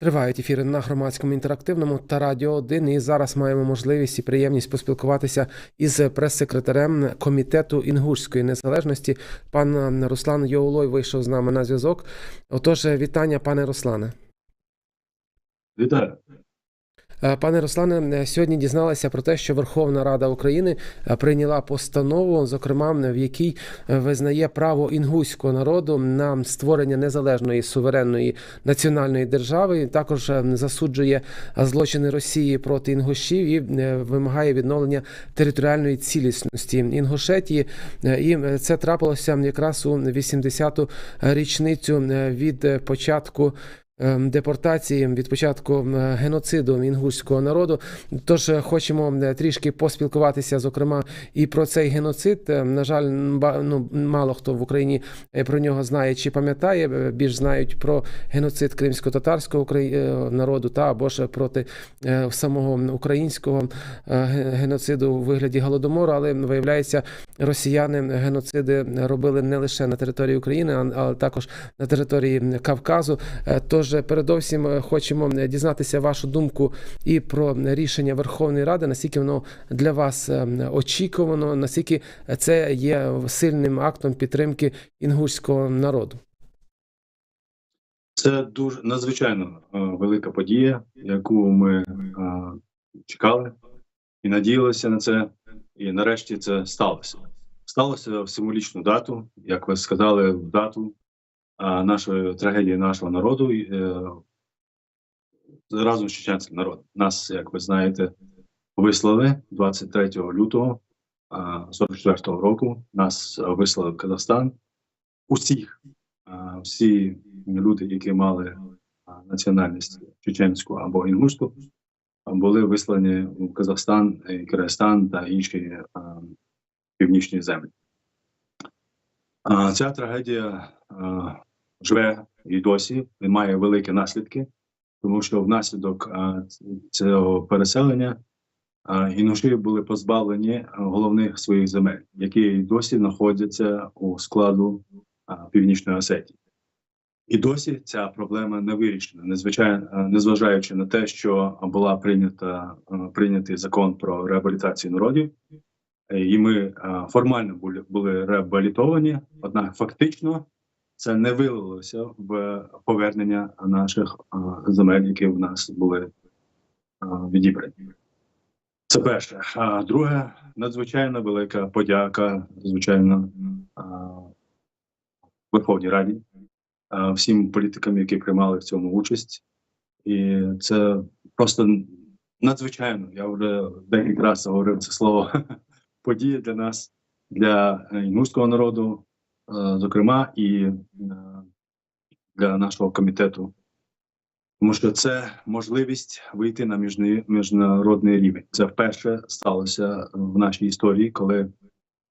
Тривають ефіри на громадському інтерактивному та радіо 1. І зараз маємо можливість і приємність поспілкуватися із прес-секретарем комітету інгушської незалежності. Пан Руслан Йоулой вийшов з нами на зв'язок. Отож, вітання, пане Руслане. Вітаю. Е, Пане Руслане, сьогодні дізналися про те, що Верховна Рада України е, прийняла постанову, зокрема в якій е, визнає право інгуського народу на створення незалежної суверенної національної держави. Також е, засуджує злочини Росії проти інгушів і е, вимагає відновлення територіальної цілісності Інгушетії. Е, І це трапилося якраз у 80-ту річницю е, від е, початку депортації від початку ем, геноциду інгушського народу. Тож е, хочемо е, трішки поспілкуватися, зокрема, і про цей геноцид. Е, На жаль, ну, мало хто в Україні про нього знає чи пам'ятає. Більш знають про геноцид кримсько-татарського народу та або ж проти самого українського геноциду у вигляді голодомору. Але виявляється, росіяни геноциди робили не лише на території України, а- також на території Кавказу. Е, Тож, передовсім е, хочемо е, дізнатися вашу думку і про рішення Верховної Ради, наскільки воно для вас е, очікувано, наскільки це є сильним актом підтримки інгушського народу. Це дуже надзвичайно велика подія, яку ми чекали і надіялися на це. І нарешті це сталося. Сталося в символічну дату, як ви сказали, в дату нашої трагедії нашого народу е, разом з чеченським народом. Нас, як ви знаєте, вислали 23 лютого е, 44-го року. Нас е, вислали в Казахстан. Усіх всі люди, які мали національність чеченську або інгушську, а, були вислані в Казахстан, і Киргизстан та інші північні землі. Ця трагедія живе і досі і має великі наслідки, тому що внаслідок а, цього переселення а, інгуші були позбавлені головних своїх земель, які досі знаходяться у складу а, Північної Осетії. І досі ця проблема не вирішена, незвичайно, незважаючи на те, що була прийнята прийнятий закон про реабілітацію народів, і ми формально були реабілітовані, однак фактично це не вилилося в повернення наших земель, які в нас були відібрані. Це перше. А друге, надзвичайно велика подяка, звичайно, Верховній Раді, всім політикам, які приймали в цьому участь. І це просто надзвичайно. Я вже декілька разів говорив це слово подія для нас, для е, інгушського народу, зокрема, і е, для нашого комітету. Тому що це можливість вийти на міжнародний рівень. Це вперше сталося в нашій історії, коли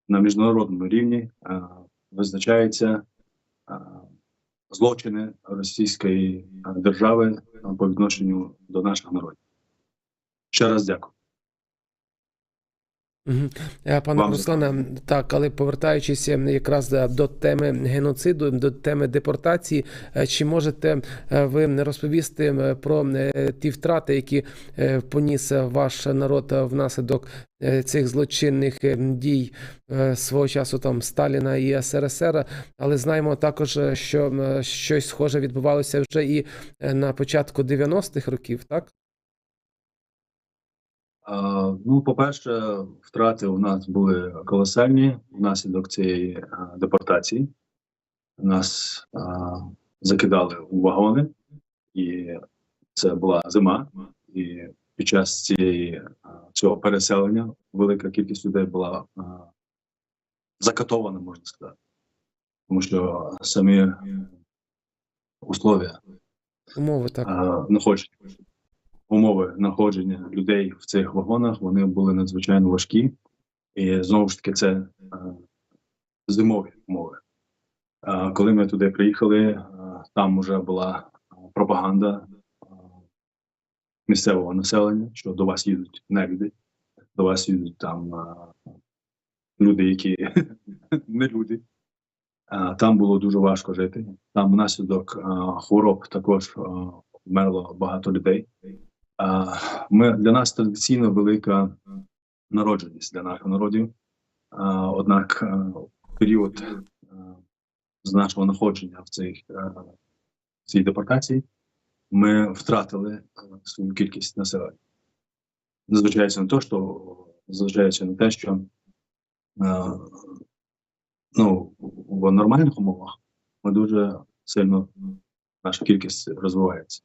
на міжнародному рівні е, визначається е, злочини Російської е, держави е, по відношенню до наших народів. Ще раз дякую. Е, Пане Вам Руслане, так, але повертаючись е, якраз е, до теми геноциду, до теми депортації, чи можете ви розповісти про ті втрати, які поніс ваш народ внаслідок цих злочинних дій свого часу там Сталіна і СРСР, але знаємо також, що щось схоже відбувалося вже і на початку 90-х років, так? Ну, по-перше, втрати у нас були колосальні внаслідок цієї депортації. Нас закидали у вагони, і це була зима. І під час цієї цього переселення велика кількість людей була закатована, можна сказати, тому що самі условия Умови так. а, знаходження, умови знаходження людей в цих вагонах вони були надзвичайно важкі, і знову ж таки це а, зимові умови. А, коли ми туди приїхали, а, там вже була пропаганда місцевого населення, що до вас їдуть не люди, до вас їдуть там люди, які не люди. Там було дуже важко жити. Там внаслідок хвороб також вмерло багато людей. Ми для нас традиційно велика народженість для наших народів. Однак е, період е, з нашого знаходження в цих е, в цій депортації ми втратили свою кількість населення. Незважаючи на те, що незважаючи на те, що ну, в нормальних умовах ми дуже сильно наша кількість розвивається.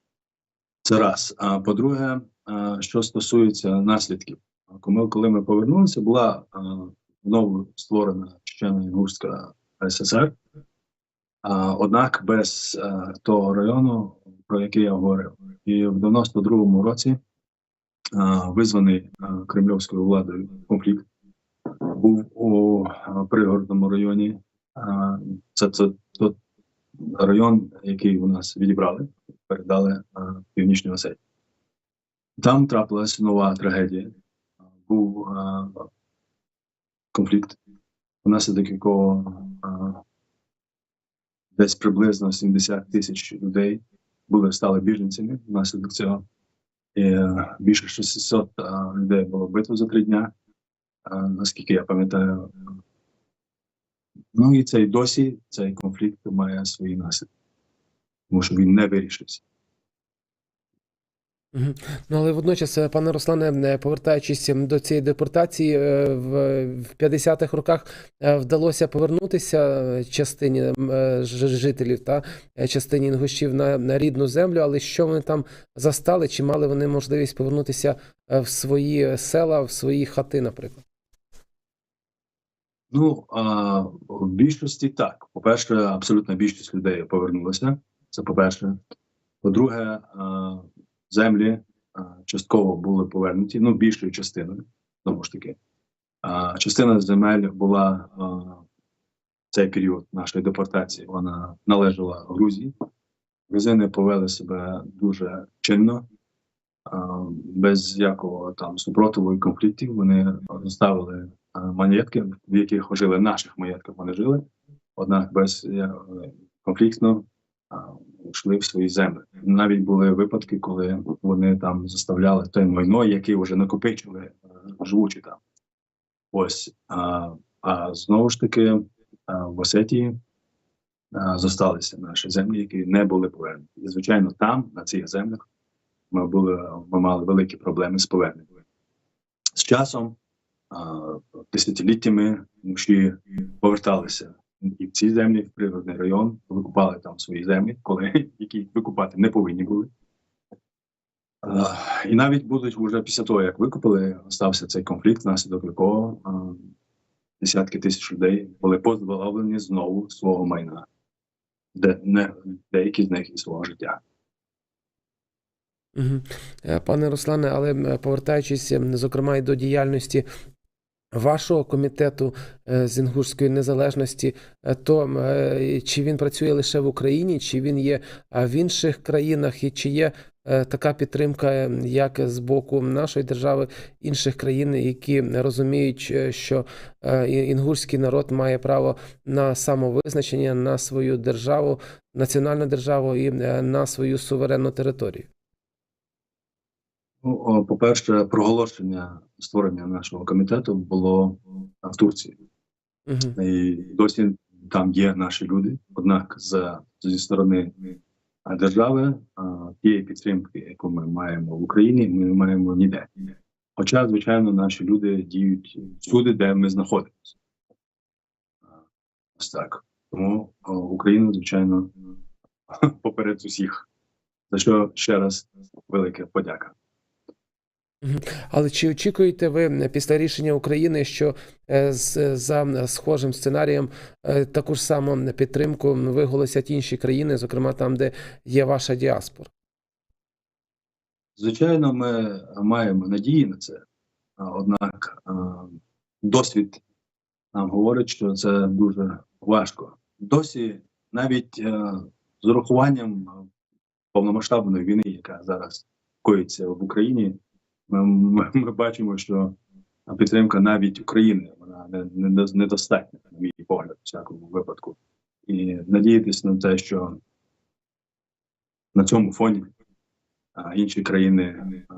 Це раз. А по-друге, що стосується наслідків, коли, ми повернулися, була знову створена Чечена Інгурська ССР. Однак без е, того району, про який я говорив, і в 92-му році визваний е, кремлівською владою конфлікт був у е, пригородному районі. Це, це, це район, який у нас відібрали, передали е, північній Осетії. Там трапилась нова трагедія. Був е, конфлікт, внаслідок якого е, десь приблизно 70 тисяч людей були стали біженцями внаслідок цього. І більше 600 е, людей було бито за три дня, е, наскільки я пам'ятаю. Ну і цей досі цей конфлікт має свої наслідки, тому що він не вирішився. Ну, але водночас, е, пане Руслане, е, повертаючись до цієї депортації, е, в, в 50-х роках вдалося повернутися частині жителів та частині інгушів на, на рідну землю, але що вони там застали? Чи мали вони можливість повернутися в свої села, в свої хати, наприклад? Ну а в більшості так. По-перше, абсолютна більшість людей повернулася. Це по-перше. По-друге, землі частково були повернуті, ну, більшою частиною, знову ж таки. Частина земель була в цей період нашої депортації, вона належала Грузії. Грузини повели себе дуже чинно, без якого там супротиву і конфліктів. Вони заставили а, маєтки, в яких жили наших маєтках, вони жили, однак без е, конфліктно йшли в свої землі. Навіть були випадки, коли вони там заставляли те майно, яке вже накопичили, е, живучи там. Ось а, а знову ж таки в Осетії зосталися наші землі, які не були повернуті. І звичайно, там, на цих землях, ми були ми мали великі проблеми з поверненням. З часом, десятиліттями муші поверталися і в ці землі, в природний район, викупали там свої землі, коли які викупати не повинні були. І навіть будуть вже після того, як викупили, стався цей конфлікт, внаслідок якого десятки тисяч людей були позбавлені знову свого майна, де не деякі з них і свого життя. Е, Пане Руслане, але повертаючись, зокрема, і до діяльності вашого комітету е, з інгушської незалежності, е, то е, чи він працює лише в Україні, чи він є в інших країнах, і чи є така підтримка, як з боку нашої держави, інших країн, які розуміють, що і- інгушський народ має право на самовизначення, на свою державу, національну державу і на свою суверенну територію? Ну, по-перше, проголошення створення нашого комітету було в Турції. Мгм. І досі там є наші люди. Однак з, зі сторони держави тієї підтримки, яку ми маємо в Україні, ми не маємо ніде. Хоча, звичайно, наші люди діють всюди, де ми знаходимося. Ось так. Тому Україна, звичайно, поперед усіх. За що ще раз велика подяка. Але чи очікуєте ви після рішення України, що е, з- за схожим сценарієм е, таку ж саму підтримку виголосять інші країни, зокрема там, де є ваша діаспора? Звичайно, ми маємо надії на це, однак досвід нам говорить, що це дуже важко. Досі навіть е, з урахуванням е, повномасштабної війни, яка зараз коїться в Україні, ми, ми, ми бачимо, що підтримка навіть України вона не, не, недостатня, на мій погляд, в всякому випадку. І надіятися на те, що на цьому фоні а, інші країни а,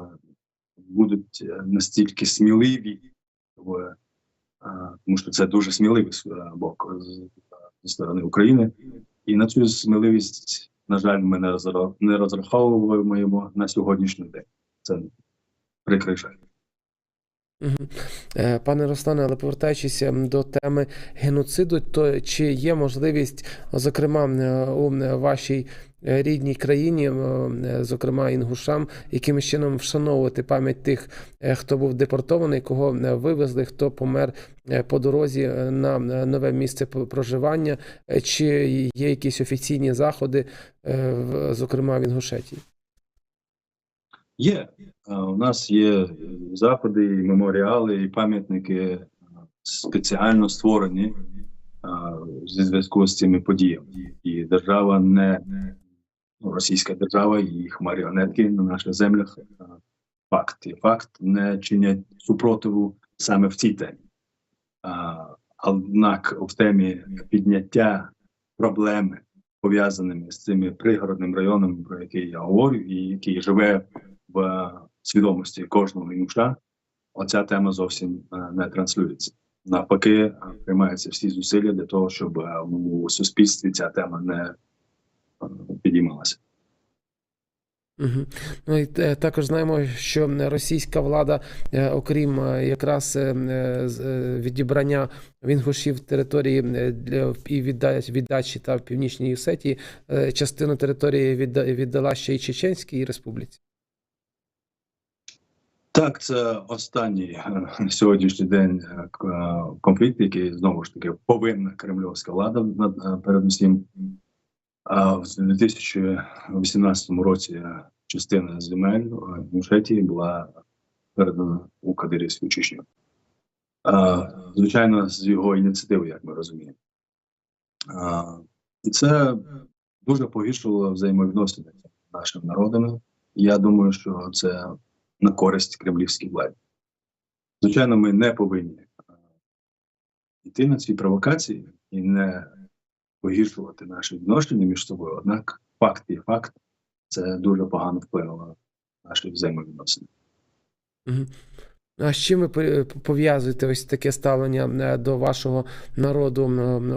будуть е, настільки сміливі, в, а, тому що це дуже сміливий е, бок зі сторони України. І на цю сміливість, на жаль, ми не не розраховуємо на сьогоднішній день. Це прикрий жаль. Е, Пане Руслане, але повертаючись ем, до теми геноциду, то чи є можливість, зокрема, е, у вашій е, рідній країні, зокрема інгушам, якимось чином вшановувати пам'ять тих, хто був депортований, кого вивезли, хто помер по дорозі на нове місце проживання, чи є якісь офіційні заходи, зокрема в Інгушетії? Є. У нас є е, заходи, і меморіали, і пам'ятники е, спеціально створені зі зв'язку з цими подіями. І держава не ну, російська держава їх маріонетки на наших землях. Факт і факт не чинять супротиву саме в цій темі. Однак в темі підняття проблеми пов'язаними з цими пригородним районом, про який я говорю, і який живе в свідомості кожного інуша, оця тема зовсім е, не транслюється. Навпаки, е, приймаються всі зусилля для того, щоб е, у суспільстві ця тема не підіймалася. Угу. Ну і також знаємо, що російська влада, окрім якраз відібрання в інгушів території для і віддачі, віддачі та в північній Осетії, е, частину території відда- віддала ще й Чеченській республіці. Так, це останній е, сьогоднішній день е, е, конфлікт, який знову ж таки повинна кремльовська влада передусім. А в 2018 році частина земель е, Інгушетії була передана у Кадирівську Чечню. Звичайно, з його ініціативи, як ми розуміємо. І це дуже погіршило взаємовідносини нашими народами. Я думаю, що це на користь кремлівській владі. Звичайно, ми не повинні е, йти на ці провокації і не погіршувати наші відношення між собою. Однак факт є факт, це дуже погано вплинуло на наші взаємовідносини. Угу. А з чим ви пов'язуєте ось таке ставлення е, до вашого народу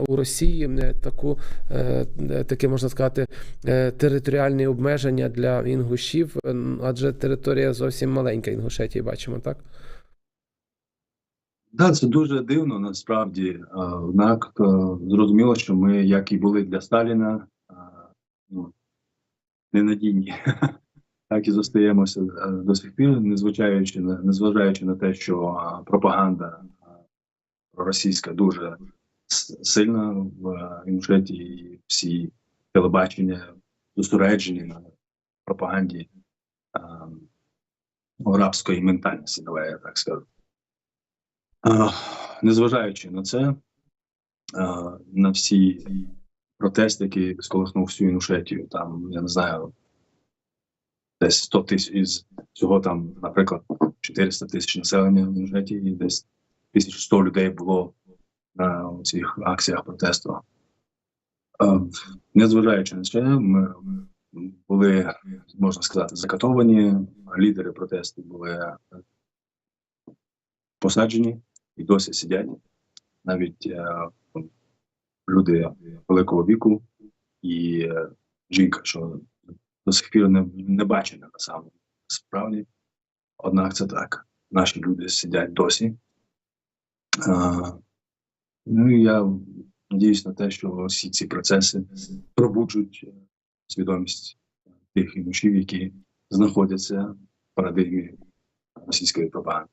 у Росії? е, Таку е, е, таке можна сказати е, територіальне обмеження для інгушів, е, адже територія зовсім маленька Інгушетії, бачимо, так? Да, це дуже дивно насправді. Е, Однак е, зрозуміло, що ми, як і були для Сталіна, е, ну, ненадійні, так і зостаємося е, до сих пір, незважаючи незважаючи на те, що е, пропаганда е, російська дуже сильна в Інгушеті, і всі телебачення зосереджені на пропаганді арабської ментальності, давай я так скажу. Незважаючи на це, на всі протести, які сколихнув всю Інушетію, там, я не знаю, десь 100 тисяч із цього там, наприклад, 400 тисяч населення в Інушетії, і десь 1100 людей було на цих акціях протесту. Е, Незважаючи на це, ми були, можна сказати, закатовані, лідери протесту були посаджені і досі сидять. Навіть е, люди великого віку і е, жінка, що до сих пір не, не бачена на самому справді. Однак це так. Наші люди сидять досі. А, ну і я надіюсь на те, що всі ці процеси пробуджують е, свідомість тих інушів, які знаходяться в парадигмі російської пропаганди.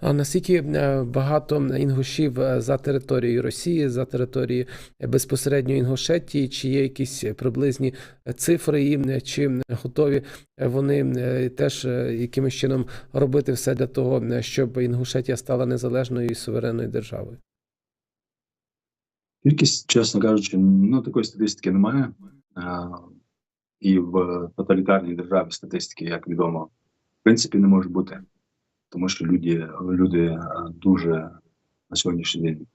А наскільки е, багато інгушів е, за територією Росії, за територією е, безпосередньо Інгушетії, чи є якісь приблизні цифри, е, чи готові вони теж якимось чином робити все для того, щоб Інгушетія стала незалежною і суверенною державою? Кількість, чесно кажучи, ну такої статистики немає. І в тоталітарній державі статистики, як відомо, в принципі, не може бути. Тому що люди, люди дуже на сьогоднішній день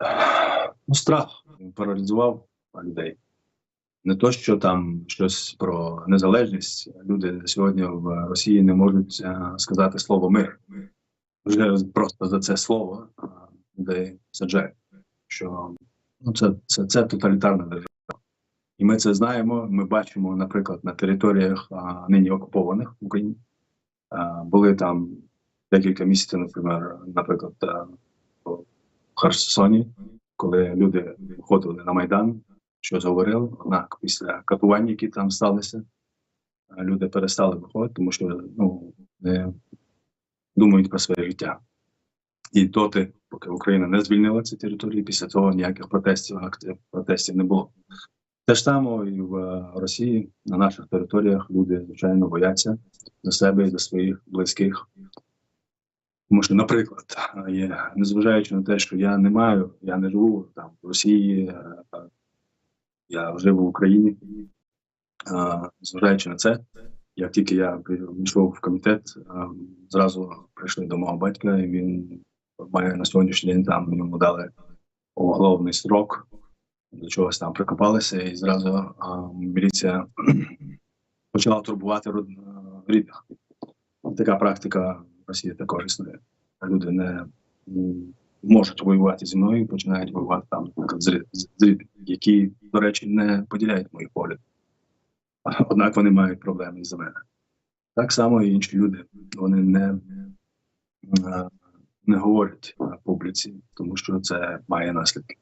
ну, страх паралізував людей. не то, що там щось про незалежність. Люди сьогодні в Росії не можуть е, сказати слово мир. Вже просто за це слово е, людей саджають. Що ну, це, це, це тоталітарна держава. І ми це знаємо. Ми бачимо, наприклад, на територіях а, нині окупованих в Україні. Були там декілька місяців, наприклад, наприклад, е, в Херсоні, коли люди виходили на Майдан, щось говорили. Однак після катувань, які там сталися, е, люди перестали виходити, тому що ну, не думають про своє життя. І доти, поки Україна не звільнила ці території, після того ніяких протестів, акцій протестів не було. Те ж саме і в Росії на наших територіях люди звичайно бояться за себе і за своїх близьких. Тому що, наприклад, є, незважаючи на те, що я не маю, я не живу там в Росії, е, я живу в Україні. Е, Зважаючи на це, як тільки я прийшов в комітет, е, зразу прийшли до мого батька, і він має на сьогоднішній день там йому дали уголовний срок до чогось там прикопалися, і зразу а, міліція почала турбувати род- рідних. Така практика в Росії також існує. Люди не можуть воювати зі мною, починають воювати там, з рід- з з рідними, які, до речі, не поділяють моїх поглядів. Однак вони мають проблеми із-за мене. Так само і інші люди. Вони не, е, не говорять е, публіці, тому що це має наслідки.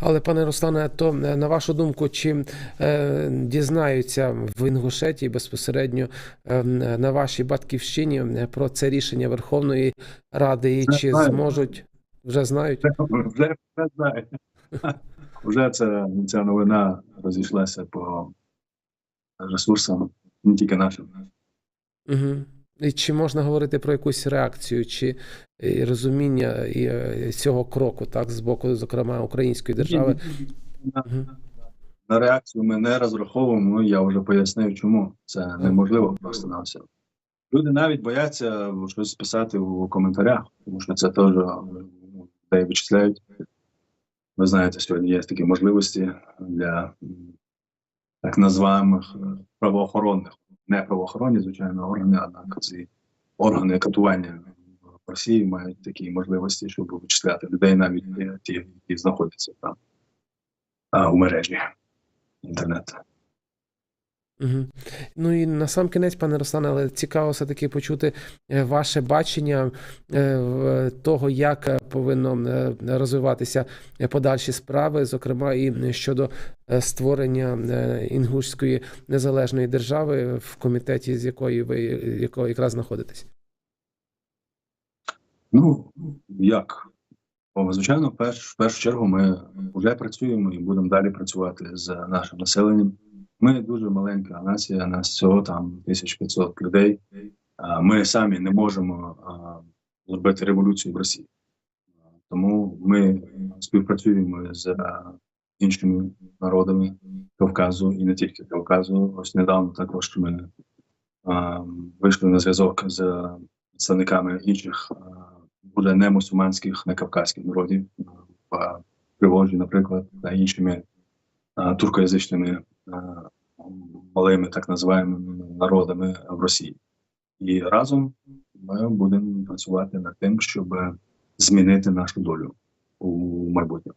Але, пане Руслане, то е, на вашу думку, чи е, дізнаються в Інгушетії безпосередньо е, на вашій батьківщині е, про це рішення Верховної Ради, і чи знають. зможуть вже знають? Вже, вже знаю. Вже це, ця новина розійшлася по ресурсам, не тільки нашим. Угу. Чи можна говорити про якусь реакцію, чи е, розуміння е, цього кроку, так, з боку, зокрема, української держави? На, реакцію ми не розраховуємо, ну я вже пояснив, чому це неможливо просто на все. Люди навіть бояться щось писати у коментарях, тому що це теж ну, людей вичисляють. Ви знаєте, сьогодні є такі можливості для так називаємих е, правоохоронних, не правоохоронні, звичайно, органи, однак ці органи катування в Росії мають такі можливості, щоб вичисляти людей, навіть е, ті, які знаходяться там у мережі інтернету. Угу. Ну і на сам кінець, пане Руслане, але цікаво все-таки почути е, ваше бачення е, того, як е, повинно е, розвиватися е, подальші справи, зокрема і щодо е, створення е, інгушської незалежної держави в комітеті, з якої ви якого якраз знаходитесь. Ну як? Звичайно, в першу чергу ми вже працюємо і будемо далі працювати з нашим населенням. Ми дуже маленька нація, нас всього там 1500 людей. Ми самі не можемо зробити революцію в Росії. Тому ми співпрацюємо з іншими народами Кавказу і не тільки Кавказу. Ось недавно також ми вийшли на зв'язок з представниками інших буде не мусульманських, не кавказьких народів в Приволжі, наприклад, та іншими туркоязичними малими так називаємо народами в Росії. І разом ми будемо працювати над тим, щоб змінити нашу долю у майбутньому.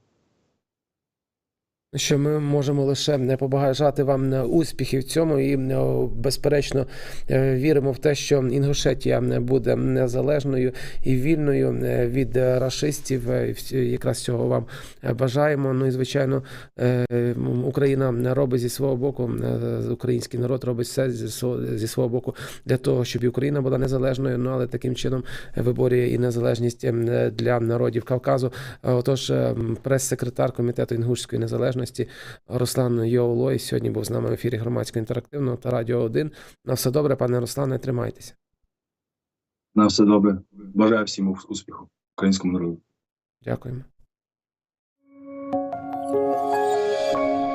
Що ми можемо лише не побажати вам е, успіхів в цьому, і е, безперечно е, віримо в те, що Інгушетія буде незалежною і вільною від рашистів. Всі- Якраз цього вам бажаємо. Ну і звичайно, Україна робить зі свого боку, український народ робить все зі свого боку для того, щоб Україна була незалежною. Ну але таким чином виборює і незалежність для народів Кавказу. Отож, прес-секретар комітету інгушської незалежності Руслан Йоулой сьогодні був з нами в ефірі громадського інтерактивного та радіо 1. На все добре, пане Руслане, тримайтеся. На все добре. Бажаю всім успіху українському народу. Дякуємо.